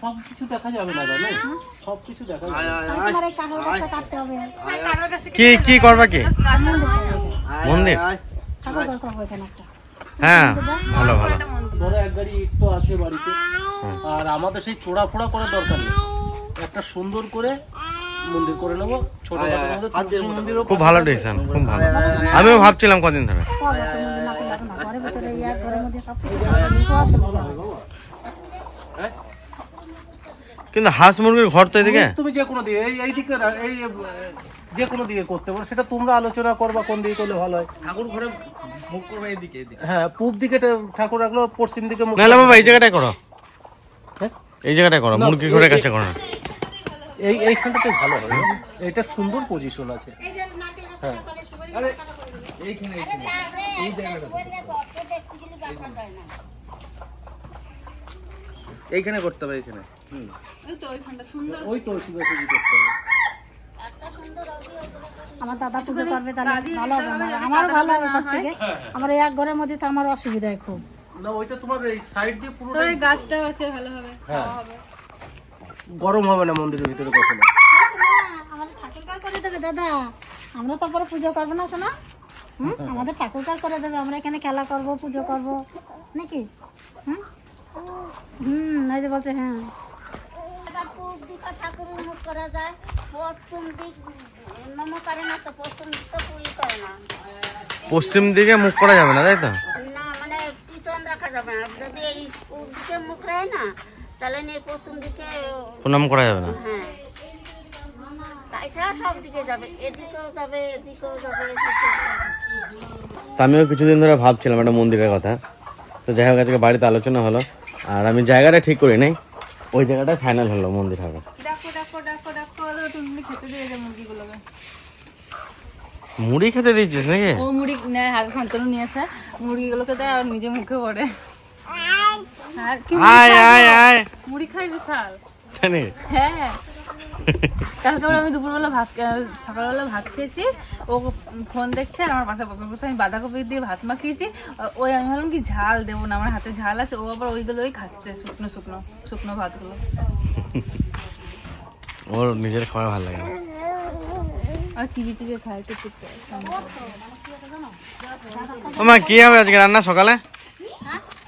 সব কিছু দেখা যাবে না সব কিছু দেখা যাবে। কাটতে হবে। কি কি করবা কি? মন্দির। হ্যাঁ ভালো ভালো। ধরো এক গাড়ি ইট তো আছে বাড়িতে আর আমাদের সেই চোরা ফোড়া করার দরকার নেই। একটা সুন্দর করে মন্দির করে নেব ছোট মন্দিরও খুব ভালো ডিসিশন খুব ভালো। আমিও ভাবছিলাম কদিন ধরে। ঘরের ভিতরে ঘরের মধ্যে সব কিছু থাকবে, তো অসুবিধা হবে। কিন্তু হাঁস মুরগির ঘর তো এদিকে? তুমি যে কোনো দিকে এই এই দিকে এই যে কোনো দিকে করতে পারো। সেটা তোমরা আলোচনা করবা কোন দিকে করলে ভালো হয়। ঠাকুর ঘরে মুখ করবে এদিকে এদিকে। হ্যাঁ পূব দিকে ঠাকুর রাখল পশ্চিম দিকে মুখ নাহলে বাবা এই জায়গাটায় করো। হ্যাঁ? এই জায়গাটায় করো মুরগির ঘরের কাছে করো না। এই এইখানটাতে ভালো হবে এটা সুন্দর পজিশন আছে। এইখানে এইখানে। এই জায়গাটা এইখানে করতে হবে এখানে হুম। ওই তো সোজাসুজি করতে হবে। আমার দাদা পুজো করবে তাহলে ভালো হবে আমার আমার ভালো হবে সব থেকে আমার এই এক ঘরের মধ্যে তো আমার অসুবিধায় খুব। না ওইটা তোমার এই সাইড দিয়ে পুরো ওই গাছটা আছে ভালো হবে হ্যাঁ। গরম হবে না মন্দিরের ভিতরে কখনো? আমাদের ঠাকুর কার করে দেবে দাদা। আমরা তো পরে পুজো করব না শোনা হুম? আমাদের ঠাকুর কার করে দেবে আমরা এখানে খেলা করব পুজো করব। নাকি? হুম? হুম এই যে বলছে হ্যাঁ। পূর্ব দিকে ঠাকুরের মুখ করা যায় পশ্চিম দিক নম করে না তো পশ্চিম দিক তো পুই করে না পশ্চিম দিকে মুখ করা যাবে না তাই তো? না মানে পিছন রাখা যাবে না। যদি এই পূর্ব দিকে মুখ রায় না তাহলে নিয়ে পশ্চিম দিকে প্রণাম করা যাবে না? হ্যাঁ। আমিও কিছুদিন ধরে ভাবছিলাম একটা মন্দিরের কথা। তো যাই হোক আজকে বাড়িতে আলোচনা হলো। আর আমি জায়গাটা ঠিক করি নাই। ওই জায়গাটা ফাইনাল হলো মন্দির হবে। মুড়ি খেতে দিচ্ছিস নাকি? ও মুড়ি না হাতে শান্তনু নিয়ে আসে মুরগিগুলোকে দেয় আর নিজে মুখে পড়ে আর কি আয় আয় আয়। মুড়ি খাই বিশাল হ্যাঁ। কালকে আমি দুপুরবেলা ভাত সকালবেলা ভাত খেয়েছি। ও ফোন দেখছে আর আমার পাশে বসে বসে আমি বাঁধাকপি দিয়ে ভাত মাখিয়েছি। ওই আমি ভাবলাম কি ঝাল দেবো না আমার হাতে ঝাল আছে ও আবার ওইগুলোই খাচ্ছে শুকনো শুকনো শুকনো ভাতগুলো। ওর নিজের খাবার ভালো লাগে আর চিবি চিবি খায় তো ও মা কি হবে আজকে রান্না সকালে?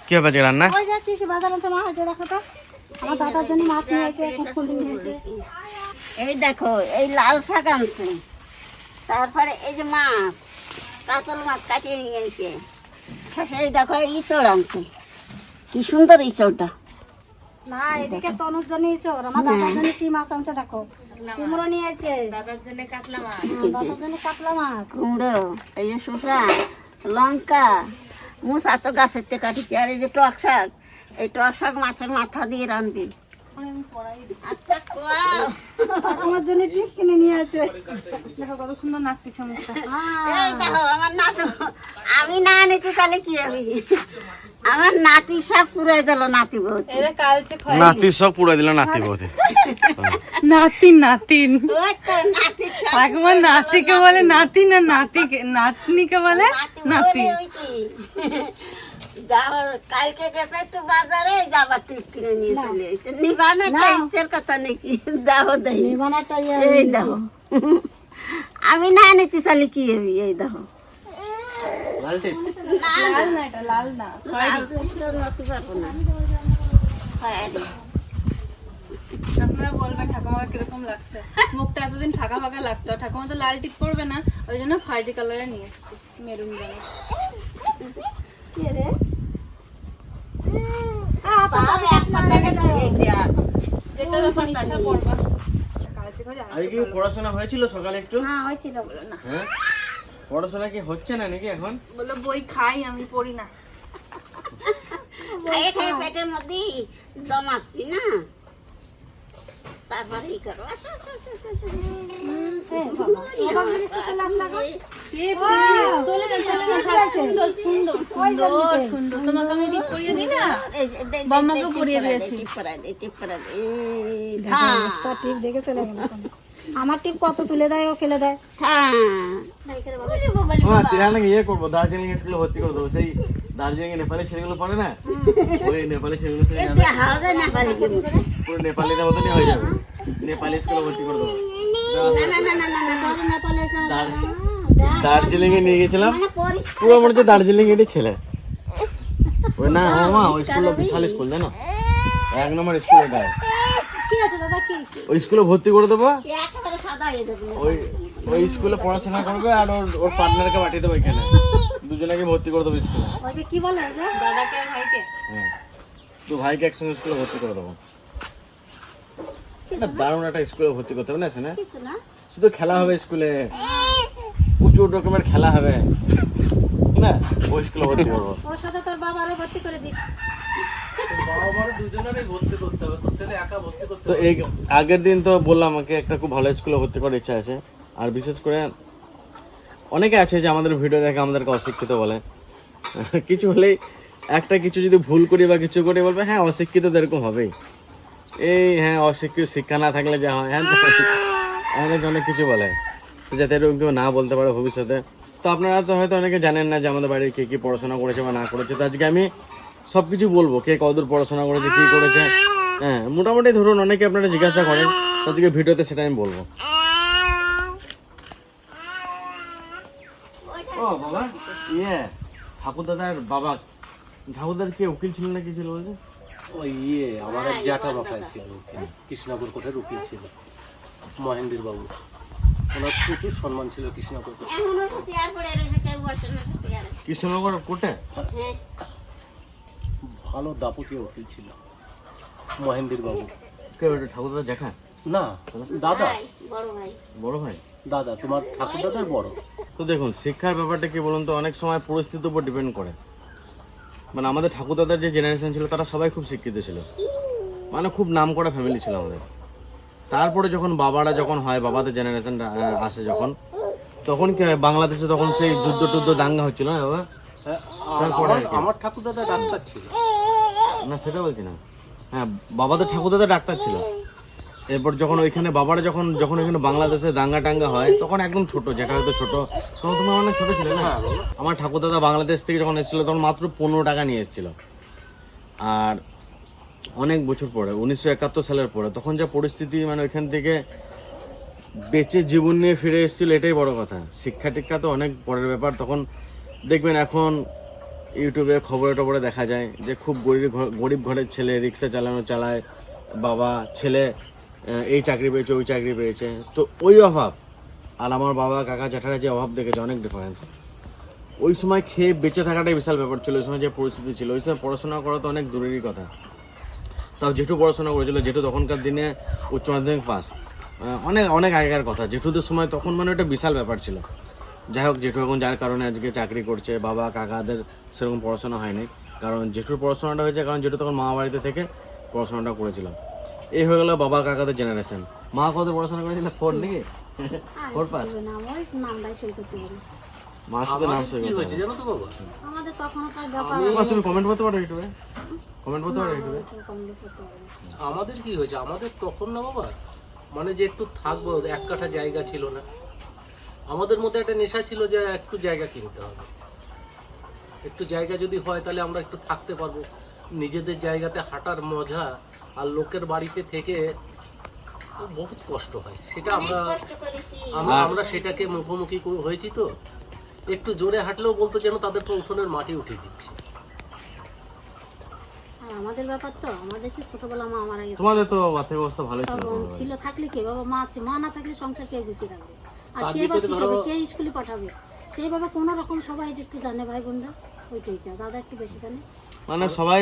কি হবে আজকে রান্না? ওই যে কি কি বাজার আছে মা হয়েছে দেখো তো। আমার দাদার জন্য মাছ নিয়ে এই দেখো এই লাল শাক আনছে। তারপরে এই যে মাছ কাতল মাছ কাটিয়ে নিয়ে এসে এই দেখো এই ইঁচড় আনছে। কি সুন্দর ইঁচড়টা। না এদিকে তনুর জন্য চোর আমার দাদার জন্য কি মাছ আনছে দেখো। কুমড়ো নিয়ে আছে দাদার জন্য কাতলা মাছ। হ্যাঁ, দাদার জন্য কাতলা মাছ। কুমড়ো এই যে শসা লঙ্কা মুসা তো গাছের থেকে কাটিছে আর এই যে টক শাক এই টক শাক মাছের মাথা দিয়ে রাঁধবি। আমার জন্য টিপ কিনে নিয়ে আছে। দেখো কত সুন্দর নাক পিছা মুখটা দেখো আমার নাতু। আমি না এনেছি তাহলে কি আমি? আমার নাতি সব পুরাই দিল নাতি নাতি সব পুরো দিল নাতি বৌদি। নাতিন। ঠাকুমার নাতিকে বলে নাতি। না নাতিকে নাতনিকে বলে নাতি কালকে গেছে একটু বাজারে যাবার টিপ কিনে নিয়ে চলে এসে নিবা ইচ্ছের কথা নাকি? দাও দেই। নিবানাটা এই দেখো আমি না এনেছি তাহলে কি হবি এই দেখো লালটে লাল। না এটা লাল না। লাল তো পারব না। আপনারা বলবেন ঠাকুমাকে কীরকম লাগছে? মুখটা এতদিন ফাঁকা ফাঁকা লাগতো। ঠাকুমা তো লাল টিপ করবে না ওই জন্য খয়েরি কালারে নিয়ে এসেছি মেরুন রঙের। আজকে পড়াশোনা হয়েছিল সকালে একটু? হ্যাঁ হয়েছিল বলো না। হ্যাঁ? পড়াশোনা কি হচ্ছে না নাকি এখন? বলল বই খাই আমি পড়ি না। খাইয়ে খাইয়ে পেটের মধ্যে দম আসছি না। তারপরে ই করো আসো আসো আসো আসো, হ্যাঁ। আমার টিপ কত তুলে দেয় ও ফেলে দেয় হ্যাঁ। হ্যাঁ ইয়ে করব দার্জিলিং স্কুলে ভর্তি করে দেবো সেই দার্জিলিং নেপালি ছেলেগুলো পড়ে না ওই নেপালি ছেলেগুলো পারি নেপালিদের মতনই হয়ে যাবে নেপালি স্কুলে ভর্তি করে দেবো। দার্জিলিং এ নিয়ে গেছিলাম। মানে পুরো মনে হচ্ছে দার্জিলিং এরই ছেলে। ওই না মামা ওই স্কুলটা বিশাল স্কুল জানো? এক নম্বর স্কুলে গায়ে কি আছে দাদা কি কি? ওই স্কুলে ভর্তি করে দেবো। একেবারে সাদা যাবে। ওই ওই স্কুলে পড়াশোনা করবে আর ওর ওর পার্টনারকে পাঠিয়ে দেবো এখানে। দুজনকে ভর্তি করে দেবো স্কুলে। কি বলে দাদাকে ভাইকে? হ্যাঁ। তো ভাইকে একসঙ্গে স্কুলে ভর্তি করে দেবো। না দারুণ একটা স্কুলে ভর্তি করতে হবে না কিছু না। শুধু খেলা হবে স্কুলে প্রচুর রকমের খেলা হবে। না ওই স্কুলে ভর্তি করব। ওর সাথে তোর বাবারও ভর্তি করে দিস। তো আগের দিন তো বললাম আমাকে একটা খুব ভালো স্কুলে ভর্তি করার ইচ্ছা আছে। আর বিশেষ করে অনেকে আছে যে আমাদের ভিডিও দেখে আমাদেরকে অশিক্ষিত বলে। কিছু হলেই একটা কিছু যদি ভুল করি বা কিছু করি বলবে হ্যাঁ অশিক্ষিত তো এরকম হবেই। এই হ্যাঁ অশিক্ষিত শিক্ষা না থাকলে যা হয় হ্যাঁ অনেক অনেক কিছু বলে, যাতে এরকম কেউ না বলতে পারে ভবিষ্যতে। তো আপনারা তো হয়তো অনেকে জানেন না যে আমাদের বাড়ির কে কি পড়াশোনা করেছে বা না করেছে। তো আজকে আমি সব কিছু বলব, কে কতদূর পড়াশোনা করেছে, কি করেছে। হ্যাঁ মোটামুটি ধরুন, অনেকে আপনারা জিজ্ঞাসা করেন আজকে ভিডিওতে সেটা আমি বলব। ও, বাবা ইয়ে ঠাকুর দাদার বাবা ঠাকুর দাদার কে উকিল ছিল না কি ছিল বলছে? ওই ইয়ে আমার এক জ্যাঠা মশাই ছিল। কৃষ্ণনগর কোর্টের উকিল ছিল মহেন্দ্র বাবু ওনার প্রচুর সম্মান ছিল কেউ চেয়ারে কৃষ্ণনগর কোর্টে হ্যাঁ। ভালো দাপটীয় উকিল ছিল মহেন্দ্র বাবু কে ওটা ঠাকুর দাদা জ্যাঠা? না দাদা। ভাই বড় ভাই। বড় ভাই? দাদা তোমার ঠাকুর দাদার বড়। তো দেখুন শিক্ষার ব্যাপারটা কি বলুন তো অনেক সময় পরিস্থিতির উপর ডিপেন্ড করে। মানে আমাদের ঠাকুর দাদার যে জেনারেশন ছিল তারা সবাই খুব শিক্ষিত ছিল। মানে খুব নাম করা ফ্যামিলি ছিল আমাদের। তারপরে যখন বাবারা যখন হয় বাবাদের জেনারেশনটা আসে যখন তখন কি হয় বাংলাদেশে তখন সেই যুদ্ধ টুদ্ধ দাঙ্গা হচ্ছিল না বাবা? হ্যাঁ, আর আমার আমার ঠাকুর দাদা ডাক্তার ছিল। না সেটা বলছি না। হ্যাঁ বাবাদের ঠাকুর দাদা ডাক্তার ছিল। এরপর যখন ওইখানে বাবারা যখন যখন ওইখানে বাংলাদেশে দাঙ্গা টাঙ্গা হয় তখন একদম ছোট যেটা হয়তো ছোট। তখন তোমার অনেক ছোট ছিল না? আমার ঠাকুর দাদা বাংলাদেশ থেকে যখন এসেছিল তখন মাত্র পনেরো টাকা নিয়ে এসেছিল। আর অনেক বছর পরে উনিশশো একাত্তর সালের পরে তখন যা পরিস্থিতি মানে ওইখান থেকে বেঁচে জীবন নিয়ে ফিরে এসেছিল এটাই বড় কথা। শিক্ষা টিক্ষা তো অনেক পরের ব্যাপার। তখন দেখবেন এখন ইউটিউবে খবরে টবরে দেখা যায় যে খুব গরিব গরিব ঘরের ছেলে রিক্সা চালানো চালায় বাবা ছেলে এই চাকরি পেয়েছে, ওই চাকরি পেয়েছে। তো ওই অভাব, আর আমার বাবা, কাকা, জ্যাঠারা যে অভাব দেখেছে, অনেক ডিফারেন্স ওই সময় খেয়ে বেঁচে থাকাটাই বিশাল ব্যাপার ছিল, ওই সময় যে পরিস্থিতি ছিল। ওই সময় পড়াশোনা করা তো অনেক দূরেরই কথা। তাও জেঠু পড়াশোনা করেছিল, জেঠু তখনকার দিনে উচ্চ মাধ্যমিক পাস। অনেক অনেক আগেকার কথা। জেঠুদের সময় তখন মানে ওটা বিশাল ব্যাপার ছিল। যাই হোক, জেঠু এখন যার কারণে আজকে চাকরি করছে, বাবা, কাকাদের সেরকম পড়াশোনা হয়নি। কারণ জেঠুর পড়াশোনাটা হয়েছে, কারণ জেঠু তখন মামা বাড়িতে থেকে পড়াশোনাটা করেছিল। এই হয়ে গেল বাবা কাকাদের জেনারেশন মা কত পড়াশোনা করেছিল? ফোর নাকি? ফোর পাস মার সাথে নাম সই কি করতে হয়েছে জানো তো বাবা আমাদের তখনকার ব্যাপার তুমি কমেন্ট করতে পারো ইউটিউবে? কমেন্ট করতে পারো ইউটিউবে। আমাদের কি হয়েছে? আমাদের তখন না বাবা মানে যে একটু থাকব এক কাঠা জায়গা ছিল না। আমাদের মধ্যে একটা নেশা ছিল যে একটু জায়গা কিনতে হবে। একটু জায়গা যদি হয় তাহলে আমরা একটু থাকতে পারব। নিজেদের জায়গাতে হাঁটার মজা আর লোকের বাড়িতে থেকে বহুত কষ্ট হয়। সেটা আমরা আমরা আমরা সেটাকে মুখোমুখি হয়েছি তো। একটু জোরে হাঁটলেও বলতো যেন তাদের তো উঠোনের মাটি উঠিয়ে দিচ্ছে। আমাদের ব্যাপার তো আমাদের সে ছোটবেলা মা মারা গেছে। তোমাদের তো আর্থিক অবস্থা ভালোই ছিল ছিল থাকলে কি? বাবা মা আছে। মা না থাকলে সংসার কে গুছিয়ে রাখবে? আর কে বা শিখাবে? কে স্কুলে পাঠাবে? সেইভাবে কোনো রকম সবাই একটু জানে ভাই বোনরা ওইটাই চা দাদা একটু বেশি জানে। মানে সবাই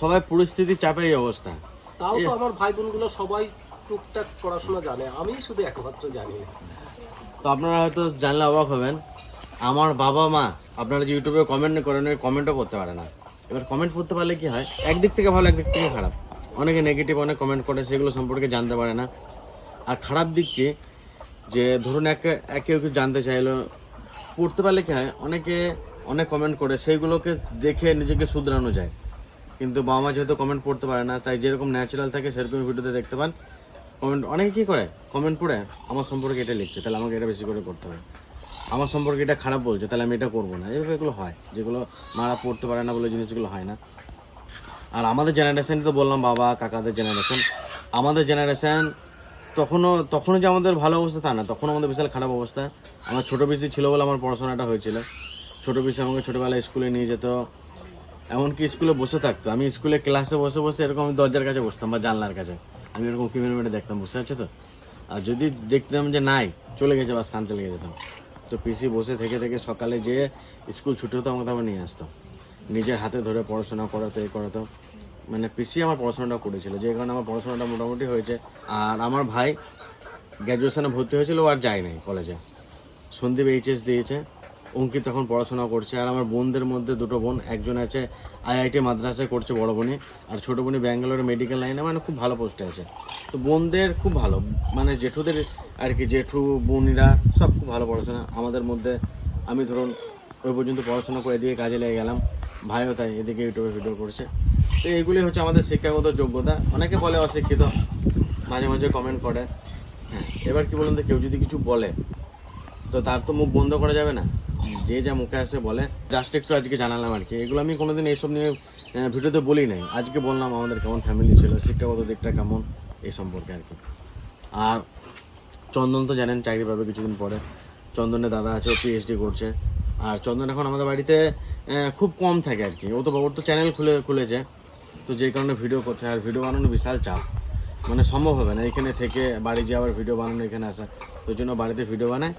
সবাই পরিস্থিতি চাপে এই অবস্থা। তাও তো আমার ভাই বোনগুলো সবাই টুকটাক পড়াশোনা জানে আমি শুধু একমাত্র জানি। তো আপনারা হয়তো জানলে অবাক হবেন আমার বাবা মা আপনারা যে ইউটিউবে কমেন্ট করেন ওই কমেন্টও করতে পারে না। এবার কমেন্ট করতে পারলে কি হয়? একদিক থেকে ভালো একদিক থেকে খারাপ। অনেকে নেগেটিভ অনেক কমেন্ট করে সেগুলো সম্পর্কে জানতে পারে না। আর খারাপ দিক কি? যে ধরুন এক একে কেউ কেউ জানতে চাইলো পড়তে পারলে কি হয়? অনেকে অনেক কমেন্ট করে সেইগুলোকে দেখে নিজেকে শুধরানো যায়। কিন্তু বাবা মা যেহেতু কমেন্ট পড়তে পারে না, তাই যেরকম ন্যাচারাল থাকে সেরকম ভিডিওতে দেখতে পান। কমেন্ট অনেকে কী করে? কমেন্ট পড়ে, আমার সম্পর্কে এটা লিখছে, তাহলে আমাকে এটা বেশি করে করতে হবে। আমার সম্পর্কে এটা খারাপ বলছে, তাহলে আমি এটা করব না। এইভাবে এগুলো হয়, যেগুলো মারা পড়তে পারে না বলে জিনিসগুলো হয় না। আর আমাদের জেনারেশন তো বললাম, বাবা, কাকাদের জেনারেশন আমাদের জেনারেশান তখনও তখনও যে আমাদের ভালো অবস্থা তা না তখন আমাদের বিশাল খারাপ অবস্থা। আমার ছোটো পিসি ছিল বলে আমার পড়াশোনাটা হয়েছিল। ছোটো পিসি আমাকে ছোটোবেলায় স্কুলে নিয়ে যেত। এমনকি স্কুলে বসে থাকতো। আমি স্কুলে ক্লাসে বসে বসে এরকম দরজার কাছে বসতাম বা জানলার কাছে। আমি এরকম কিমের মেরে দেখতাম বুঝতে পারছ তো? আর যদি দেখতাম যে নাই, চলে গেছে বাস কানতে লেগে যেতাম তো? পিসি বসে থেকে থেকে সকালে যেয়ে স্কুল ছুটি হতো আমাকে আবার নিয়ে আসতো। নিজের হাতে ধরে পড়াশোনা করাতো, এ করাতো। মানে পিসি আমার পড়াশোনাটা করেছিল, যে কারণে আমার পড়াশোনাটা মোটামুটি হয়েছে। আর আমার ভাই গ্র্যাজুয়েশনে ভর্তি হয়েছিল আর যায় নাই কলেজে সন্দীপ এইচএস দিয়েছে। অঙ্কিত তখন পড়াশোনা করছে, আর আমার বোনদের মধ্যে দুটো বোন, একজন আছে আইআইটি মাদ্রাসায় করছে বড় বোনই, আর ছোটো বোনই ব্যাঙ্গালোরে মেডিকেল লাইনে মানে খুব ভালো পোস্টে আছে। তো বোনদের খুব ভালো মানে জেঠুদের আর কি, জেঠু, বোনিরা সব খুব ভালো পড়াশোনা। আমাদের মধ্যে আমি ধরুন ওই পর্যন্ত পড়াশোনা করে দিয়ে কাজে লেগে গেলাম, ভাইও তাই এদিকে ইউটিউবে ভিডিও করছে। তো এইগুলি হচ্ছে আমাদের শিক্ষাগত যোগ্যতা। অনেকে বলে অশিক্ষিত, মাঝে মাঝে কমেন্ট করে। হ্যাঁ এবার কি বলুন তো, কেউ যদি কিছু বলে, তো তার তো মুখ বন্ধ করা যাবে না? যে যা মুখে আসে বলে। জাস্ট একটু আজকে জানালাম আর কি। এগুলো আমি কোনোদিন এইসব নিয়ে ভিডিওতে বলি নাই। আজকে বললাম আমাদের কেমন ফ্যামিলি ছিল, শিক্ষাগত দিকটা কেমন, এই সম্পর্কে আর কি। আর চন্দন তো জানেন, চাকরি পাবে কিছুদিন পরে। চন্দনের দাদা আছে, ও পিএইচডি করছে। আর চন্দন এখন আমাদের বাড়িতে খুব কম থাকে আর কি। ও তো, ওর তো চ্যানেল খুলে, খুলেছে। তো যেই কারণে ভিডিও করতে আর ভিডিও বানানো বিশাল চাপ। মানে সম্ভব হবে না। এখানে থেকে বাড়ি যে আবার ভিডিও বানানো এখানে আসা। ওই জন্য বাড়িতে ভিডিও বানায়।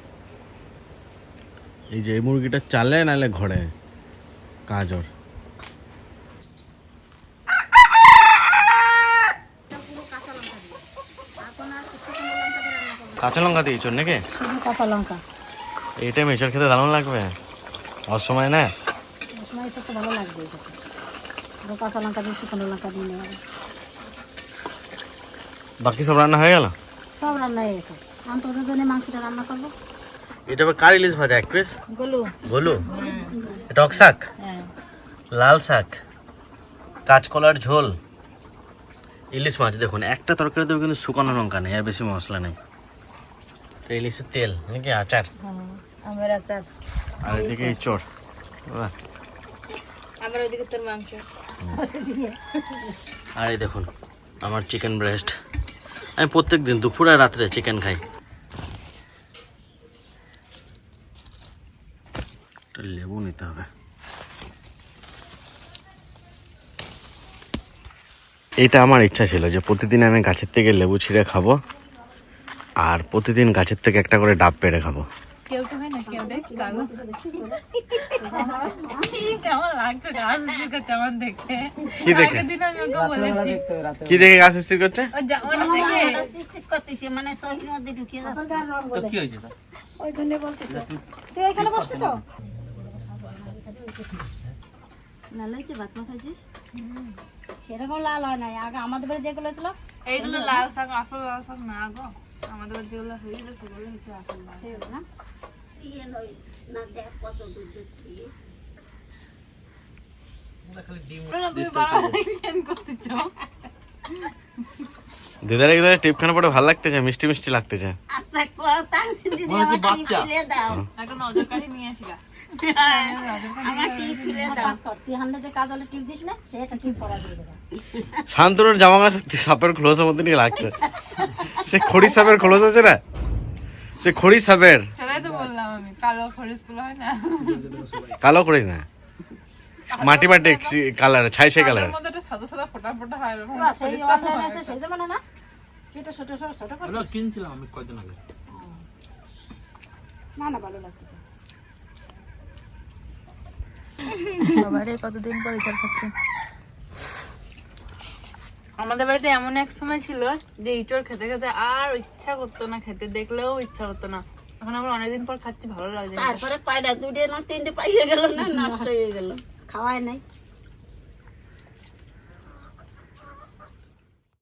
এই যে এই মুরগিটা চালে নাহলে ঘরে। কাজর কাঁচা লঙ্কা দিয়েছ নাকি? কাঁচা লঙ্কা। এই টাইমে খেতে দারুণ লাগবে। অসময় না এই তো ভালো লাগবে কাঁচা লঙ্কা দিয়ে শুকনো লঙ্কা দিয়ে বাকি সব রান্না হয়ে গেল? সব রান্না হয়ে গেছে। আমি তোদের জন্য মাংসটা রান্না করব। এটা আবার কার ইলিশ ভাজা এক পিস গলু? গোলু টক শাক? হ্যাঁ। লাল শাক? কাঁচকলার ঝোল? ইলিশ মাছ দেখুন একটা তরকারিতেও কিন্তু শুকনো লঙ্কা নেই আর বেশি মশলা নেই। ইলিশের তেল নাকি আচার? আমার আচার। আর এদিকে এই চোর। আমার ওইদিকে তোর মাংস। আর এই দেখুন আমার চিকেন ব্রেস্ট আমি প্রত্যেক দিন দুপুর আর রাত্রে চিকেন খাই। একটা লেবু নিতে হবে এটা আমার ইচ্ছা ছিল যে প্রতিদিন আমি গাছের থেকে লেবু ছিঁড়ে খাব আর প্রতিদিন গাছের থেকে একটা করে ডাব পেড়ে খাব। কি দেখে? আগের দিন আমি ওকে বলেছি। কি দেখে গাছ স্থির করছে? মানে লাল হয়েছে ভাত মাখাইছিস সেরকম লাল হয় নাই। আগে আমাদের বাড়ি যেগুলো ছিল এইগুলো লাল শাক আসল লাল শাক না গো। আমাদের বাড়ি যেগুলো হয়েছিল সেগুলো হচ্ছে আসল লাল না? ইয়ে না দেখ কত দূর দূর থেকে তুমি বারবার কেন করতেছো দিদারে দিদারে টিপখানা পরে ভালো লাগতেছে? মিষ্টি মিষ্টি লাগতেছে। গা। শান্তনুর জামা গাছ সত্যি সাপের খোলসের মধ্যে নিয়ে লাগছে। সে খড়ি সাপের খোলস আছে না? সে খড়ি সাপের। সেটাই তো বললাম আমি কালো হয় না। কালো করিস না? মাটি মাটি কালার ছাই ছাই কালার। কিনছিলাম আমি কয়দিন আগে। না না ভালো লাগতেছে। বাবারে কতদিন পর খাচ্ছে আমাদের বাড়িতে এমন এক সময় ছিল যে ইচড় খেতে খেতে আর ইচ্ছা করতো না খেতে দেখলেও ইচ্ছা করতো না। এখন আমরা অনেকদিন পর খাচ্ছি ভালো লাগছে তারপরে পায়রা দুটে না তিনটে পাইয়ে গেল না নষ্ট হয়ে গেল। খাওয়াই নাই।